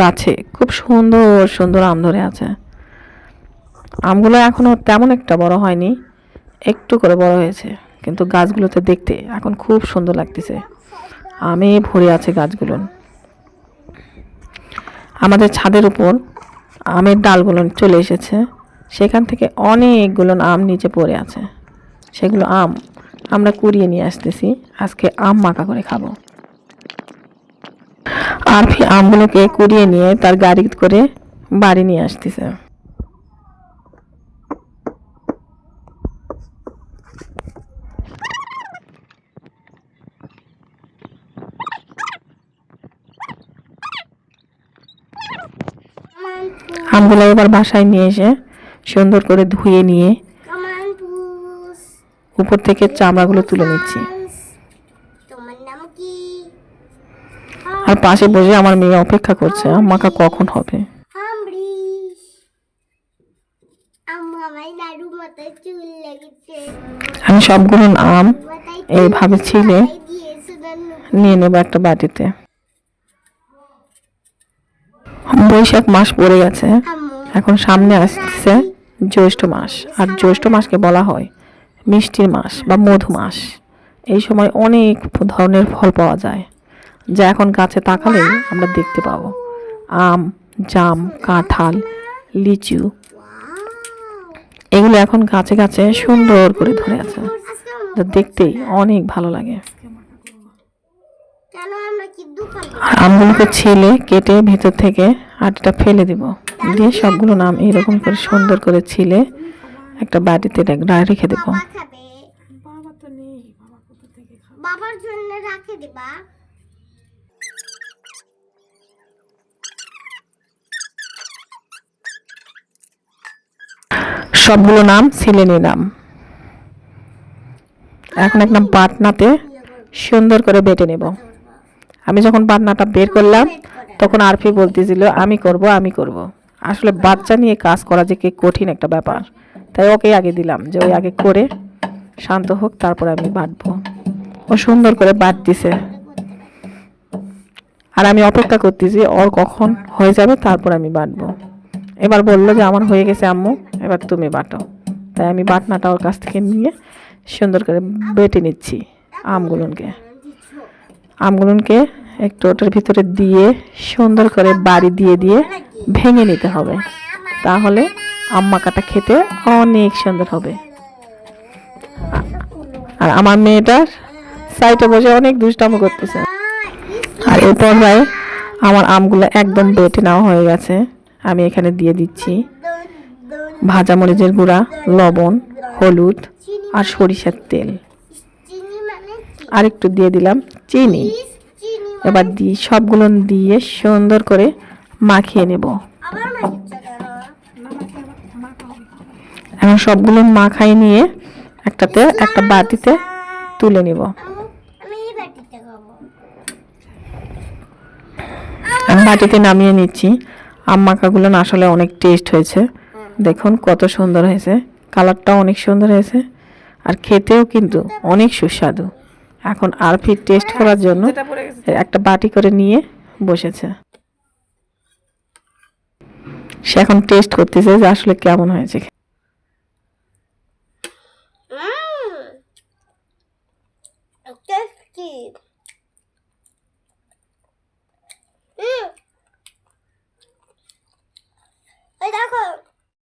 গাছে। খুব সুন্দর সুন্দর আম ধরে আছে। আমগুলো এখনও তেমন একটা বড় হয়নি, একটু করে বড় হয়েছে, কিন্তু গাছগুলোতে দেখতে এখন খুব সুন্দর লাগতেছে। আমে ভরে আছে গাছগুলো। আমাদের ছাদের উপর আমের ডালগুলো চলে এসেছে। সেখান থেকে অনেকগুলো আম নিচে পড়ে আছে। সেগুলো আম আমরা কুড়িয়ে নিয়ে আসতেছি। আজকে আম মাখা করে খাব। আর ফি আমগুলোকে কুড়িয়ে নিয়ে তার গাড়ি করে বাড়ি নিয়ে আসতেছে আমগুলো এবার বাসায় নিয়ে এসে সুন্দর করে ধুয়ে নিয়ে. উপর থেকে চামড়াগুলো তুলে নিচ্ছি আর পাশে বসে আমার মেয়ে অপেক্ষা করছে আম্মাকা কখন হবে? আমি সবগুলো আম এইভাবে ছিলে নিয়ে নেব একটা বাটিতে। বৈশাখ মাস পড়ে গেছে। এখন সামনে আসছে জ্যৈষ্ঠ মাস। আর জ্যৈষ্ঠ মাসকে বলা হয় মিষ্টির মাস বা মধু মাস। এই সময় অনেক ধরনের ফল পাওয়া যায়। যা এখন গাছে তাকালেই আমরা দেখতে পাবো। আম জাম কাঁঠাল লিচু এগুলো এখন গাছে গাছে সুন্দর করে ধরে আছে। যা দেখতেই অনেক ভালো লাগে। আর আমগুলোকে ছিলে কেটে ভেতর থেকে আটিটা ফেলে দিব। দিয়ে সবগুলো নাম এরকম করে সুন্দর করে ছিলে একটা বাটিতে রে- রেখে দেবো। বাবার জন্য রাখে দিবা সবগুলো নাম ছিলে নিলাম এখন একটা বাটনাতে সুন্দর করে বেটে নেব। আমি যখন বাটনাটা বের করলাম, তখন আরফি বলতেছিল, আমি করব আমি করব। আসলে বাচ্চা নিয়ে কাজ করা যে কি কঠিন একটা ব্যাপার। তাই ওকে আগে দিলাম যে, ওই আগে করে শান্ত হোক, তারপর আমি বাটবো। ও সুন্দর করে বাটতিছে। আর আমি অপেক্ষা করতেছি, ওর কখন হয়ে যাবে, তারপর আমি বাটবো। এবার বলল যে, আমার হয়ে গেছে আম্মু, এবার তুমি বাটো। তাই আমি বাটনাটা ওর কাছ থেকে নিয়ে সুন্দর করে বেটে নিচ্ছি আমগুলোকে আমগুলোকে একটু ওটার ভিতরে দিয়ে সুন্দর করে বাড়ি দিয়ে দিয়ে ভেঙে নিতে হবে। তাহলে আম্মাকাটা খেতে অনেক সুন্দর হবে। আর আমার মেয়েটার সাইডে বসে অনেক দুষ্টামো করতেছে। আর এই পর্যায়ে আমার আমগুলো একদম বেটে নেওয়া হয়ে গেছে। আমি এখানে দিয়ে দিচ্ছি ভাজা মরিচের গুঁড়া, লবণ, হলুদ আর সরিষার তেল। আর একটু দিয়ে দিলাম চিনি। এবার দিয়ে সবগুলো দিয়ে সুন্দর করে মাখিয়ে নেব। এখন সবগুলো মাখাই নিয়ে একটাতে একটা বাটিতে তুলে নিব। বাটিতে নামিয়ে নিচ্ছি। আম মাখাগুলো না আসলে অনেক টেস্ট হয়েছে। দেখুন কত সুন্দর হয়েছে। কালারটাও অনেক সুন্দর হয়েছে। আর খেতেও কিন্তু অনেক সুস্বাদু। এখন আর ফির টেস্ট করার জন্য একটা বাটি করে নিয়ে বসেছে। সে এখন টেস্ট করতেছে যে আসলে কেমন হয়েছে।